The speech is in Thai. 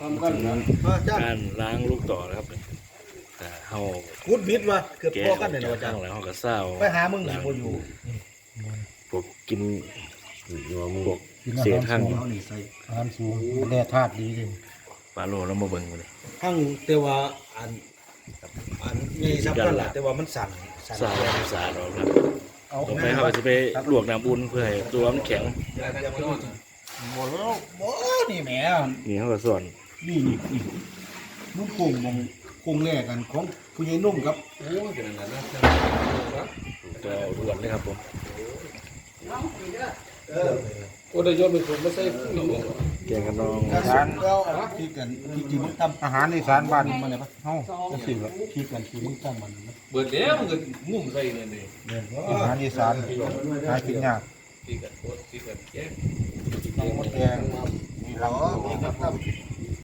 ทำกันนะมาจ้าการล้างลูกต่อนะครับแต่เฮาคุดวิทย์วะเกือบแกะพออกัอนกเลยจานะกว่าจ้าข้างหลังเฮาก็เศร้าไปหามึงอยู่บ่อยู่พวกกินอยู่ว่ามึงพวกเศษข้างเอานี่ใส่อาหารสูงแร่ธาตุดีเลยปลาโลแล้วมาเบิ่งกันเลยข้างแต่ว่าอันอันมีสำคัญแหละแต่ว่ามันสั่นสั่นสาดสาดออกครับเอาต่อไปเฮาก็จะไปลวกน้ำอุ่นเพื่อให้ตัวมันแข็งหมดแล้วบ่นี่แหมนี่เฮาก็สอน นี่นี่นี่นุ่มโป่งมองโป่งแรกกันของผู้ใหญ่นุ่มครับโอ้ยเป็นอย่างนั้นนะตัวด่วนเลยครับผมโอ้ได้ยอดเป็นคนไม่ใช่ผู้หญิงแกงกันน้องอาหารก็ที่กันที่ที่มึงทำอาหารในสารบ้านมันเลยปะเฮาจะสิแบบที่กันที่มึงทำมันนะเบิดแล้วมันก็งุ่มใส่เลยนี่อาหารอีสานหากินยากตีกันโคตรตีกันแก้น้องมดแดงนี่เราครับครับ